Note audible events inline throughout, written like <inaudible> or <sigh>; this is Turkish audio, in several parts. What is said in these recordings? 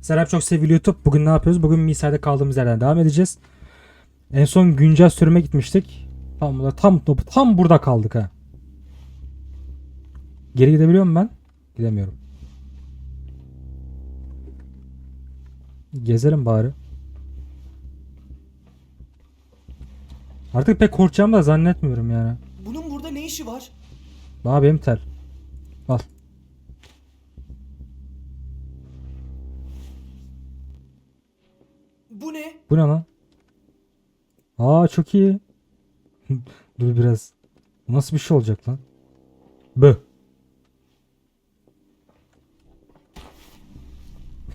Selam çok sevgili YouTube. Bugün ne yapıyoruz? Bugün Misa'da kaldığımız yerden devam edeceğiz. En son güncel sürüme gitmiştik. Tam burada tam tam burada kaldık ha. Geri gidebiliyor muyum ben? Gidemiyorum. Gezelim bari. Artık pek korkacağımı da zannetmiyorum yani. Bunun burada ne işi var? Bana benim tel. Bu ne? Bu ne lan? Aa çok iyi. <laughs> Dur biraz. Bu nasıl bir şey olacak lan? Bö.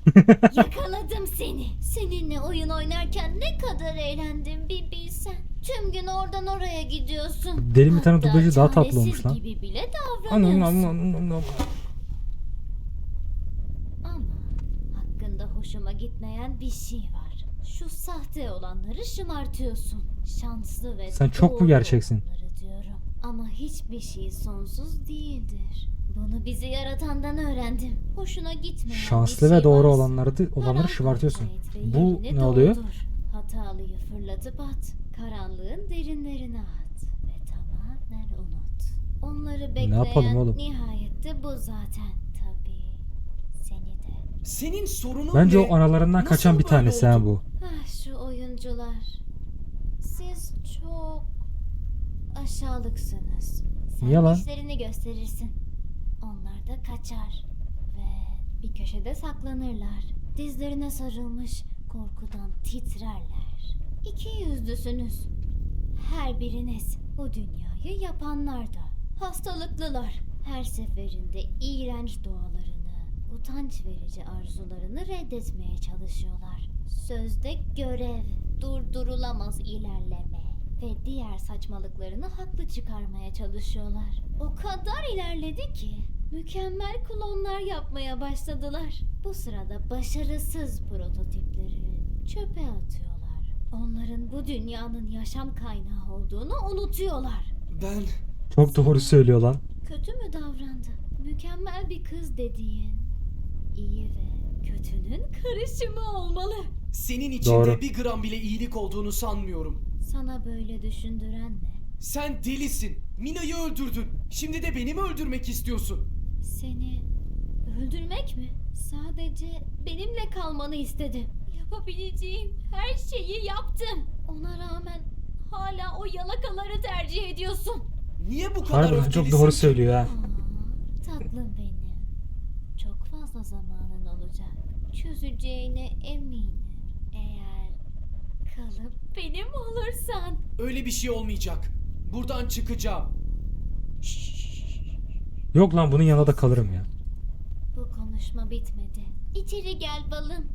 <laughs> Yakaladım seni. Seninle oyun oynarken ne kadar eğlendim bir bilsen. Tüm gün oradan oraya gidiyorsun. Deli bir tane Hatta dublajı daha tatlı çaresiz olmuş lan. gibi bile Anam, davranıyorsun. anam, anam, anam. Ama hakkında hoşuma gitmeyen bir şey var. Şu sahte olanları şımartıyorsun. Şanslı ve Sen çok mu doğru gerçeksin? olanları diyorum. Ama hiçbir şey sonsuz değildir. Bunu bizi yaratandan öğrendim. Hoşuna gitmeyen Şanslı bir ve şey doğru varsa olanları da, olanları şımartıyorsun. et ve Bu yerini ne oluyor? doldur. Hatalıyı fırlatıp at. Karanlığın derinlerine at. Ve tamamen unut. Onları bekleyen yapalım oğlum? nihayette bu zaten. Tabii. Seni de. Senin sorunun Bence ne? o analarından Nasıl kaçan bir böyle tanesi ha oldu? bu. Çok aşağılıksınız. Sen Niye lan? dişlerini gösterirsin. Onlar da kaçar. Ve bir köşede saklanırlar. Dizlerine sarılmış korkudan titrerler. İki yüzlüsünüz. Her biriniz bu dünyayı yapanlar da. Hastalıklılar. Her seferinde iğrenç doğalarını, utanç verici arzularını reddetmeye çalışıyorlar. Sözde görev, durdurulamaz ilerleme ve diğer saçmalıklarını haklı çıkarmaya çalışıyorlar. O kadar ilerledi ki mükemmel klonlar yapmaya başladılar. Bu sırada başarısız prototipleri çöpe atıyorlar. Onların bu dünyanın yaşam kaynağı olduğunu unutuyorlar. Ben Çok doğru söylüyor lan. Kötü mü davrandı? Mükemmel bir kız dediğin iyi ve kötünün karışımı olmalı. senin içinde Doğru. bir gram bile iyilik olduğunu sanmıyorum. Sana böyle düşündüren ne? Sen delisin. Mina'yı öldürdün. Şimdi de beni mi öldürmek istiyorsun? Seni öldürmek mi? Sadece benimle kalmanı istedim. Yapabileceğim her şeyi yaptım. Ona rağmen hala o yalakaları tercih ediyorsun. Niye bu kadar Harbiden çok öfkelisin doğru söylüyor ha. Aa, tatlım benim. Çok fazla zamanın olacak. Çözeceğine eminim. Kalıp benim olursan. Öyle bir şey olmayacak. Buradan çıkacağım. Yok lan bunun yanında da kalırım ya. Bu konuşma bitmedi. İçeri gel balım.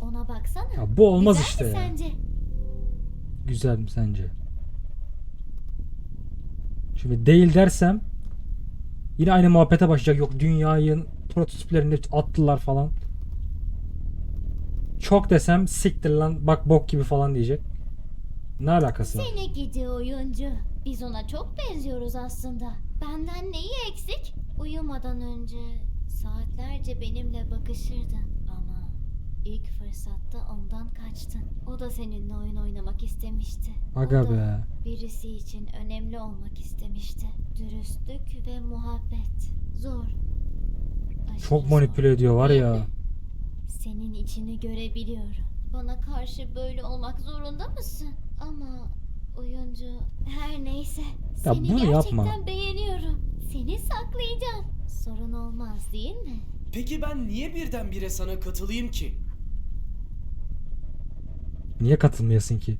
Ona baksana. Ya bu olmaz Güzel işte mi ya. sence? Güzel mi sence? Şimdi değil dersem yine aynı muhabbete başlayacak. Yok dünyayı prototiplerini attılar falan. Çok desem siktir lan bak bok gibi falan diyecek. Ne alakası var? Seni gidi oyuncu. Biz ona çok benziyoruz aslında. Benden neyi eksik? Uyumadan önce saatlerce benimle bakışırdın ama ilk fırsatta ondan kaçtın. O da seninle oyun oynamak istemişti. Aga o da be. birisi için önemli olmak istemişti. Dürüstlük ve muhabbet. Zor. Aşırı Çok zor. manipüle ediyor var ya. Senin içini görebiliyorum. Bana karşı böyle olmak zorunda mısın? Ama oyuncu her neyse. Ya seni bunu gerçekten yapma. beğeniyorum. Seni saklayacağım. Sorun olmaz değil mi? Peki ben niye birdenbire sana katılayım ki? Niye katılmayasın ki?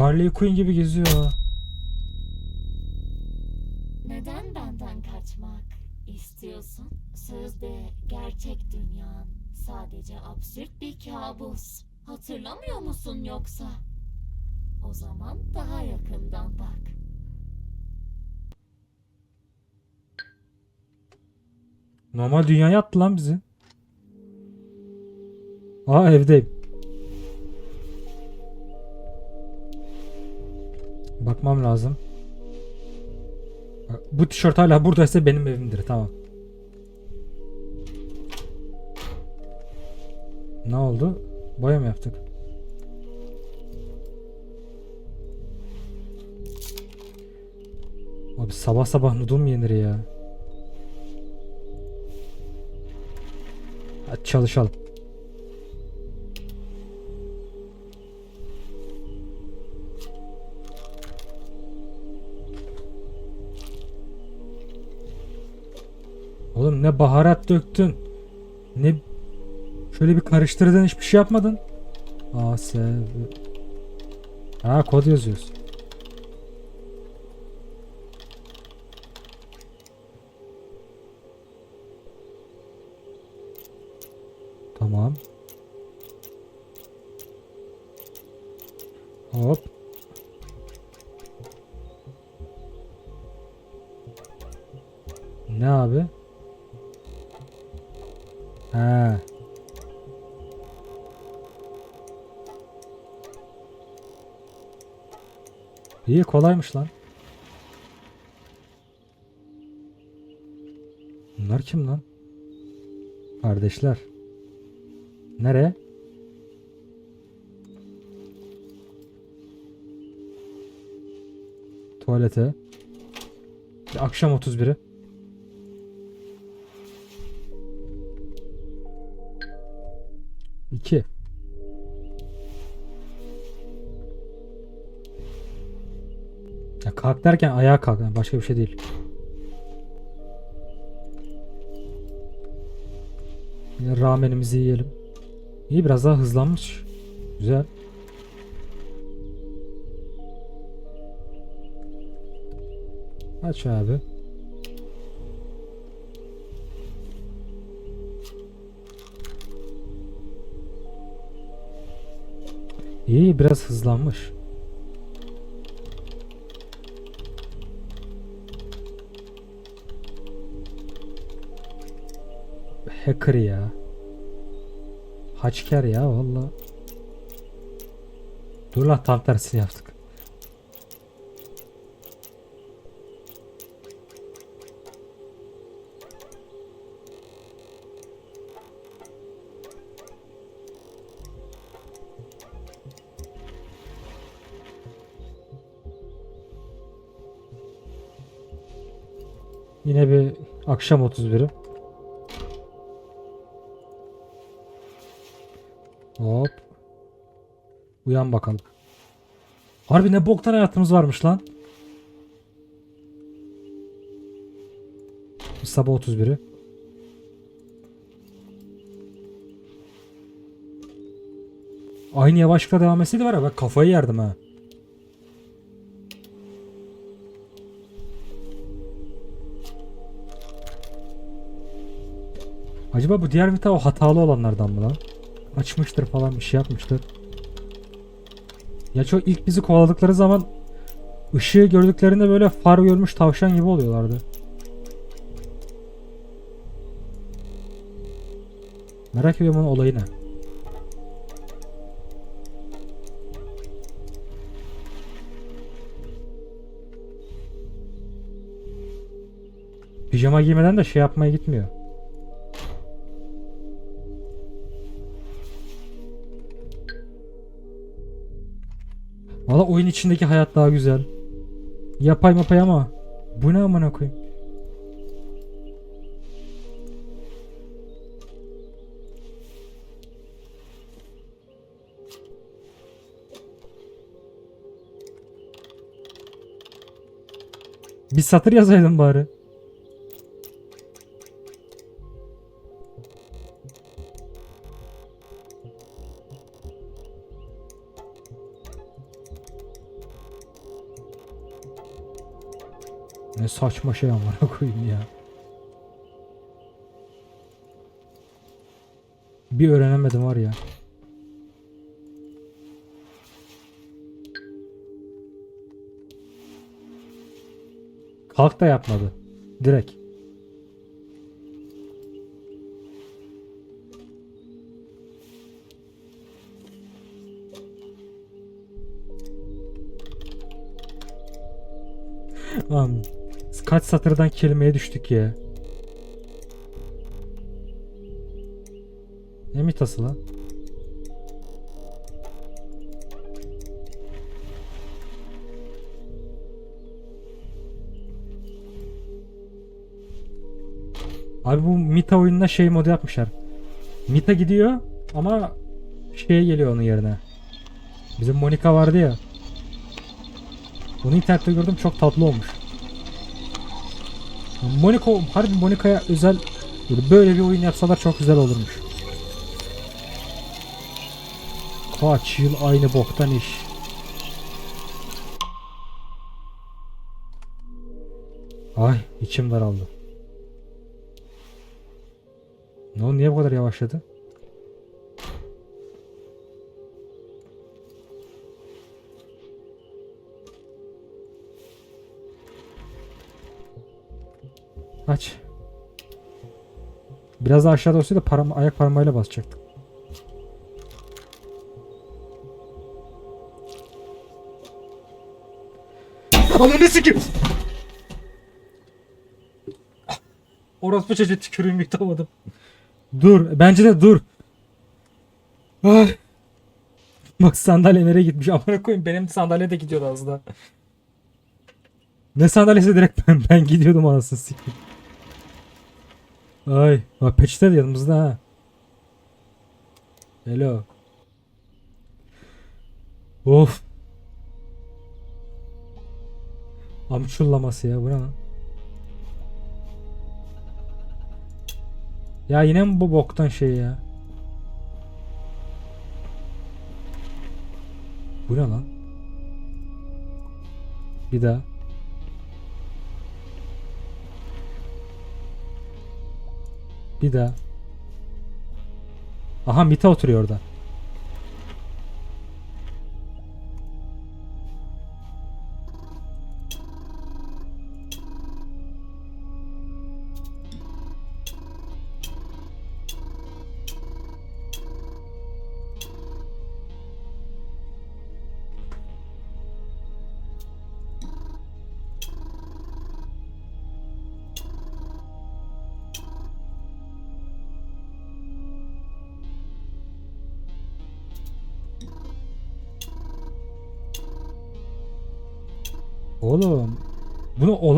Harley Quinn gibi geziyor. Neden benden kaçmak istiyorsun? Sözde gerçek dünyan sadece absürt bir kabus. Hatırlamıyor musun yoksa? O zaman daha yakından bak. Normal dünyaya attı lan bizi. Aa evdeyim. Bakmam lazım. Bu tişört hala buradaysa benim evimdir. Tamam. Ne oldu? Boya mı yaptık? Abi sabah sabah mu yenir ya? Hadi çalışalım. Ne baharat döktün. Ne şöyle bir karıştırdın hiçbir şey yapmadın. A Ha kod yazıyoruz. Tamam. Hop. Ne abi? Ha. İyi kolaymış lan. Bunlar kim lan? Kardeşler. Nereye? Tuvalete. Akşam 31'i. Ya kalk derken ayağa kalk. yani başka bir şey değil. Yine ramenimizi yiyelim. İyi biraz daha hızlanmış. Güzel. Aç abi. İyi biraz hızlanmış. Hacker ya. Haçker ya valla. Dur lan tam tersini yaptık. Yine bir akşam 31'i. Uyan bakalım. Harbi ne boktan hayatımız varmış lan. Sabah 31'i. Aynı yavaşlıkla devam etseydi var ya bak kafayı yerdim ha. Acaba bu diğer vita o hatalı olanlardan mı lan? Açmıştır falan bir şey yapmıştır. Ya çok ilk bizi kovaladıkları zaman ışığı gördüklerinde böyle far görmüş tavşan gibi oluyorlardı. Merak ediyorum onun olayı ne? Pijama giymeden de şey yapmaya gitmiyor. Oyun içindeki hayat daha güzel. Yapay mapay ama bu ne amına koyayım? Bir satır yazaydın bari. saçma şey amına koyayım ya. Bir öğrenemedim var ya. Kalk da yapmadı. Direkt. Lan kaç satırdan kelimeye düştük ya. Ne mitası lan? Abi bu Mita oyununa şey modu yapmışlar. Mita gidiyor ama şeye geliyor onun yerine. Bizim Monika vardı ya. Bunu internette gördüm çok tatlı olmuş. Monika, harbi Monika'ya özel böyle bir oyun yapsalar çok güzel olurmuş. Kaç yıl aynı boktan iş. Ay içim daraldı. Ne oldu niye bu kadar yavaşladı? Biraz daha aşağıda olsaydı param ayak parmağıyla basacaktık. Ananı sikim. Orospu çocuğu tükürüğümü yutamadım. Dur. Bence de dur. Ay. Bak sandalye nereye gitmiş? Amına koyayım benim sandalye de gidiyordu daha. Ne sandalyesi direkt ben, ben gidiyordum anasını sikeyim. Ay. Bak peçete de yanımızda ha. Hello. Of. Amçullaması ya bu ne lan? Ya yine mi bu boktan şey ya? Bu ne lan? Bir daha. Bir daha. Aha Mita oturuyor orada.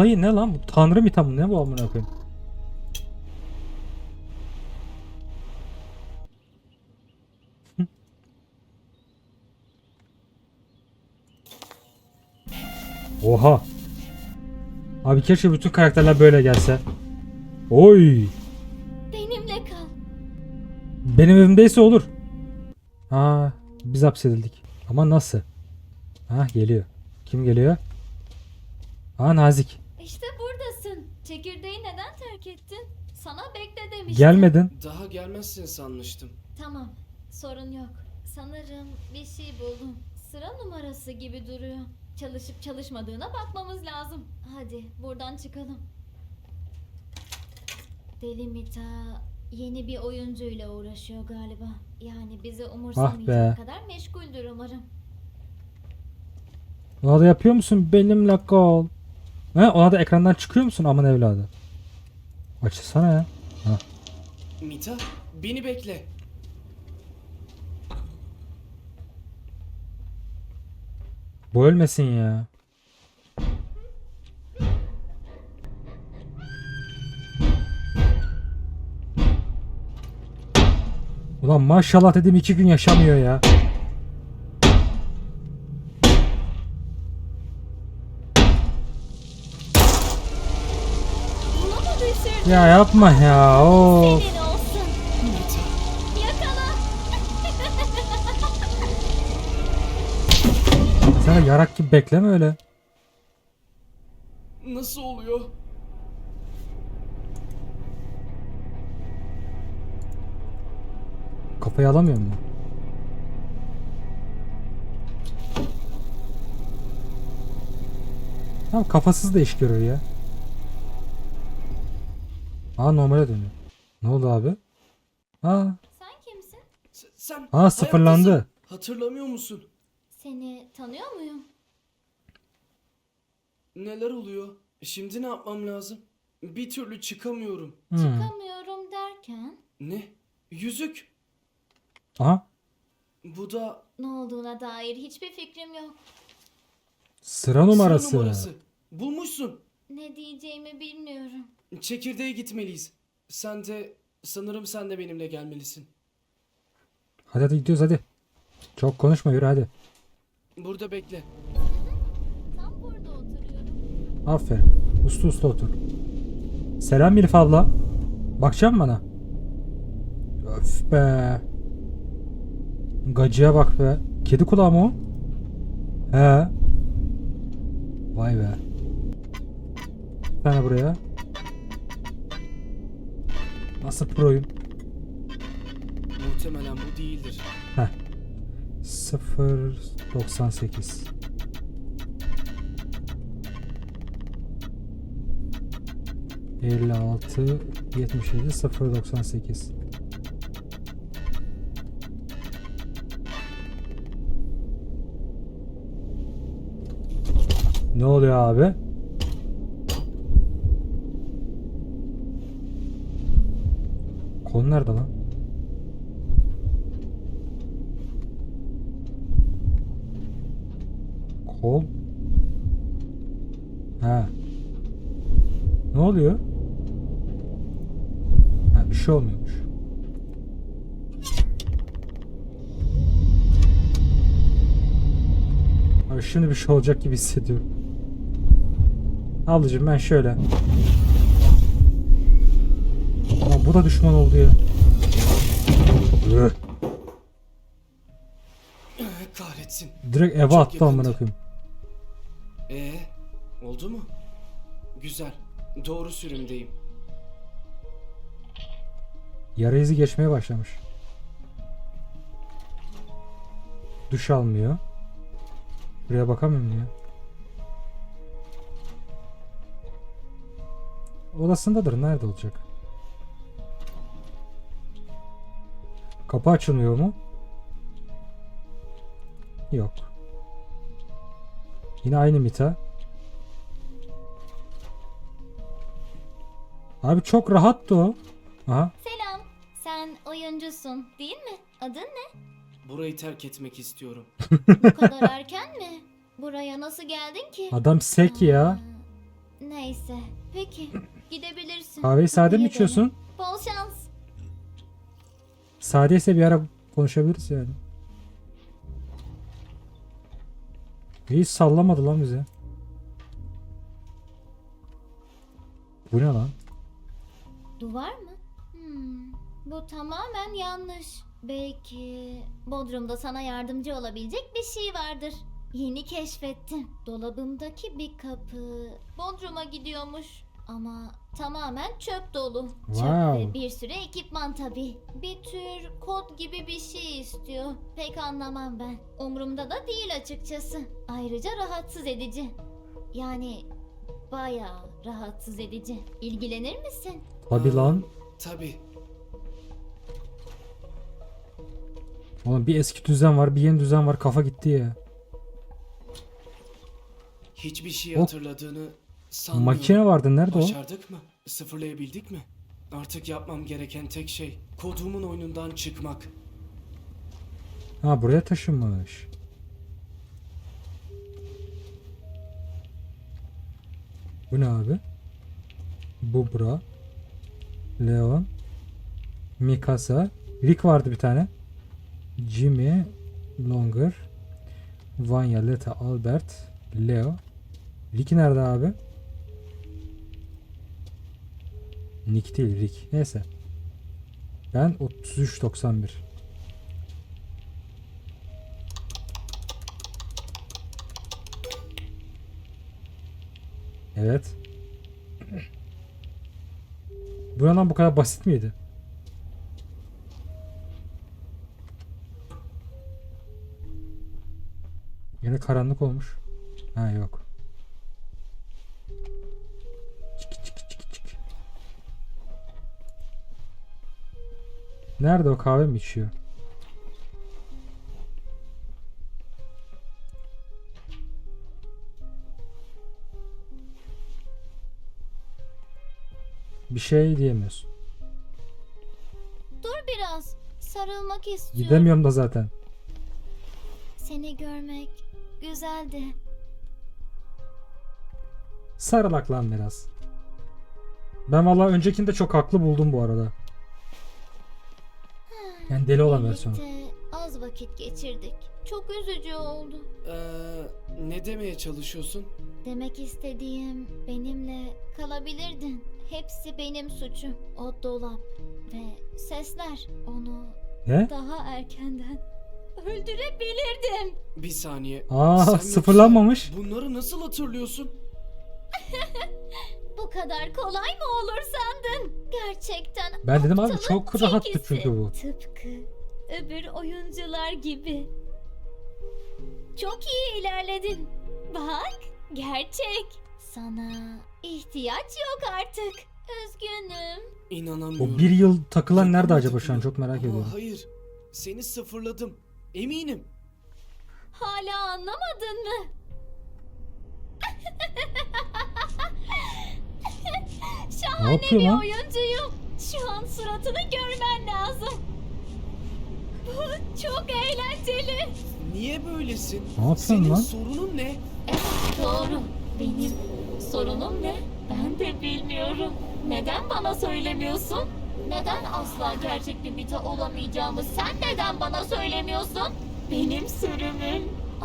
Olayı ne lan? Bu Tanrı Mita mı? Ne bu amına koyayım? Oha. Abi keşke bütün karakterler böyle gelse. Oy. Benimle kal. Benim evimdeyse olur. Aa, biz hapsedildik. Ama nasıl? Ha geliyor. Kim geliyor? Aa Nazik. İşte buradasın. Çekirdeği neden terk ettin? Sana bekle demiştim. Gelmedin. Daha gelmezsin sanmıştım. Tamam. Sorun yok. Sanırım bir şey buldum. Sıra numarası gibi duruyor. Çalışıp çalışmadığına bakmamız lazım. Hadi buradan çıkalım. Deli Mita yeni bir oyuncuyla uğraşıyor galiba. Yani bizi umursamayacak be. kadar meşguldür umarım. Da yapıyor musun? Benimle kal. He, ona da ekrandan çıkıyor musun aman evladı? Açılsana ya. Ha. Mita, beni bekle. Bu ölmesin ya. Ulan maşallah dedim iki gün yaşamıyor ya. Ya yapma ya. Of. Senin olsun. Mita, Yakala. <laughs> Sen de yarak gibi bekleme öyle. nasıl oluyor? Kafayı alamıyor mu? Tamam kafasız da iş görüyor ya. Aa normale dönüyor. Ne oldu abi? Aa, Sen kimsin? S- sen aa sıfırlandı. hayattasın. Hatırlamıyor musun? Seni tanıyor muyum? Neler oluyor? Şimdi ne yapmam lazım? Bir türlü çıkamıyorum. Hmm. Çıkamıyorum derken Ne? Yüzük. Aha. Bu da ne olduğuna dair hiçbir fikrim yok. Sıra numarası. sıra numarası. Bulmuşsun. Ne diyeceğimi bilmiyorum. Çekirdeğe gitmeliyiz. Sen de sanırım sen de benimle gelmelisin. Hadi hadi gidiyoruz hadi. Çok konuşma yürü hadi. Burada bekle. Tam burada oturuyorum. Aferin. Uslu uslu otur. Selam Milif abla. Bakacak mısın bana? Öf be. Gacıya bak be. Kedi kulağı mı o? He. Vay be. Bir tane buraya. Nasıl proyum? Muhtemelen bu değildir. Heh. 0.98 56 77 0.98 Ne oluyor abi? Konu nerede lan? Kol. Ha. Ne oluyor? Ha bir şey olmuyormuş. Abi şimdi bir şey olacak gibi hissediyorum. Ablacığım ben şöyle. Bu da düşman oldu ya. Üh, Kahretsin. Direkt eve Çok attı amına koyayım. Ee, oldu mu? Güzel. Doğru sürümdeyim. Yara izi geçmeye başlamış. Duş almıyor. Buraya bakamıyor mu ya? Odasındadır. Nerede olacak? Kapı açılmıyor mu? Yok. Yine aynı mita. Abi çok rahattı o. Aha. Selam. Sen oyuncusun değil mi? Adın ne? Burayı terk etmek istiyorum. <laughs> Bu kadar erken mi? Buraya nasıl geldin ki? Adam sek ya. Neyse. Peki. Gidebilirsin. Kahveyi sade mi içiyorsun? Bol şans. Sade ise bir ara konuşabiliriz yani. Hiç sallamadı lan bize. Bu ne lan? Duvar mı? Hmm, bu tamamen yanlış. Belki Bodrum'da sana yardımcı olabilecek bir şey vardır. Yeni keşfettim. Dolabımdaki bir kapı Bodrum'a gidiyormuş. Ama tamamen çöp dolu. Çöp Wow. ve bir sürü ekipman tabii. Bir tür kod gibi bir şey istiyor. Pek anlamam ben. Umurumda da değil açıkçası. Ayrıca rahatsız edici. Yani bayağı rahatsız edici. İlgilenir misin? Tabi lan. Tabii. Oğlum bir eski düzen var bir yeni düzen var kafa gitti ya. Hiçbir şey hatırladığını sanmıyorum. Makine vardı nerede o? Başardık mı? Sıfırlayabildik mi? Artık yapmam gereken tek şey koduğumun oyunundan çıkmak. Ha buraya taşınmış. Bu ne abi? Bubra. Leon. Mikasa. Rick vardı bir tane. Jimmy. Longer. Vanya, Leta, Albert. Leo. Rick nerede abi? Nick değil Rick. Neyse. Ben 33.91. Evet. <clears throat> Bu yalan bu kadar basit miydi? Yine karanlık olmuş. Ha yok. Nerede o kahve mi içiyor? Bir şey diyemiyorsun. Dur biraz. Sarılmak istiyorum. Gidemiyorum da zaten. Seni görmek güzeldi. Sarılak lan biraz. Ben valla öncekinde çok haklı buldum bu arada. Yani deli olan versiyonu. Birlikte az vakit geçirdik. Çok üzücü oldu. Ee, ne demeye çalışıyorsun? Demek istediğim benimle kalabilirdin. Hepsi benim suçum. O dolap ve sesler onu Ne? daha erkenden <laughs> öldürebilirdim. Bir saniye. Aa Sen sıfırlanmamış. Bunları nasıl hatırlıyorsun? <laughs> Bu kadar kolay mı olur sandın? Gerçekten Ben dedim abi aptalın çok rahattı tekisin. çünkü bu. Tıpkı öbür oyuncular gibi. Çok iyi ilerledin. Bak, gerçek. Sana ihtiyaç yok artık. Üzgünüm. İnanamıyorum. O bir yıl takılan nerede acaba şu an çok merak Ama ediyorum. hayır. Seni sıfırladım. Eminim. Hala anlamadın mı? <laughs> <laughs> Ne Şahane yapıyor bir lan? oyuncuyum. Şu an suratını görmen lazım. Bu çok eğlenceli. Niye böylesin? Ne yapıyorsun Senin lan? sorunun ne? Doğru. Benim sorunum ne? Ben de bilmiyorum. Neden bana söylemiyorsun? Neden asla gerçek bir mita olamayacağımı sen neden bana söylemiyorsun? Benim sürümüm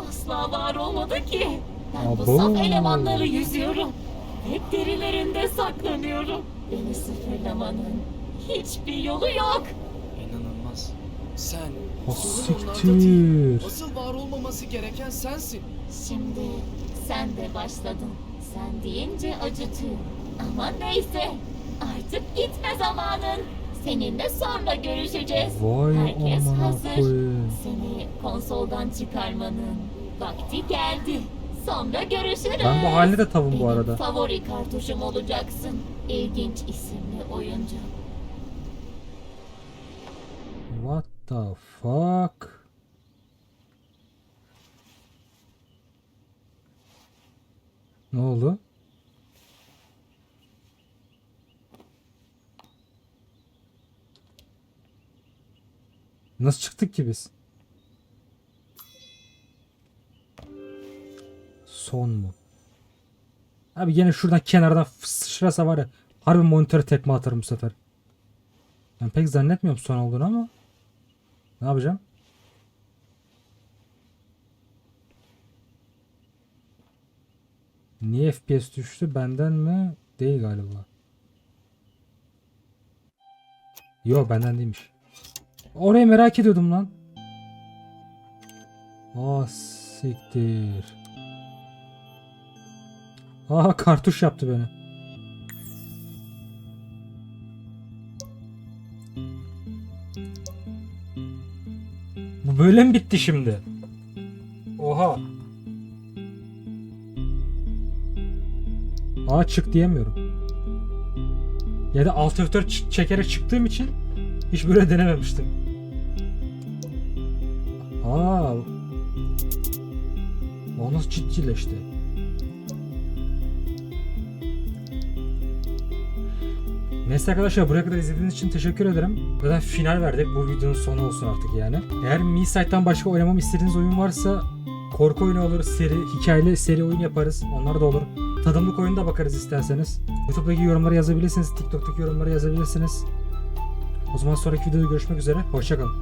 asla var olmadı ki. Ben bu Abo. saf elemanları yüzüyorum. Hep derilerinde saklanıyorum. Beni sıfırlamanın hiçbir yolu yok. İnanılmaz. Sen O sorun onlarda değil. siktir. Asıl var olmaması gereken sensin. Şimdi sen de başladın. Sen deyince acıtıyor. Ama neyse. Artık gitme zamanın. Seninle sonra görüşeceğiz. Vay Herkes amına hazır. koyayım. Seni konsoldan çıkarmanın vakti geldi. Sonra görüşürüz. Ben bu halde de tavım bu arada. favori kartuşum olacaksın. İlginç isimli oyuncu. What the fuck? Ne oldu? Nasıl çıktık ki biz? Son mu? Abi gene şuradan kenardan sıçrasa var ya harbi monitöre tekme atarım bu sefer. Ben pek zannetmiyorum son olduğunu ama ne yapacağım? Niye FPS düştü? Benden mi? Değil galiba. Yo benden değilmiş. Orayı merak ediyordum lan. Aa siktir. Aa kartuş yaptı beni. Bu böyle mi bitti şimdi? Oha. Aa çık diyemiyorum. Ya da alt F4 ç- çekerek çıktığım için hiç böyle denememiştim. Aa. O nasıl ciddileşti? Neyse arkadaşlar buraya kadar izlediğiniz için teşekkür ederim. Zaten final verdik. Bu videonun sonu olsun artık yani. Eğer Mi Site'dan başka oynamamı istediğiniz oyun varsa korku oyunu olur, seri, hikayeli seri oyun yaparız. Onlar da olur. Tadımlık oyunda bakarız isterseniz. YouTube'daki yorumları yazabilirsiniz. TikTok'taki yorumları yazabilirsiniz. O zaman sonraki videoda görüşmek üzere. Hoşçakalın.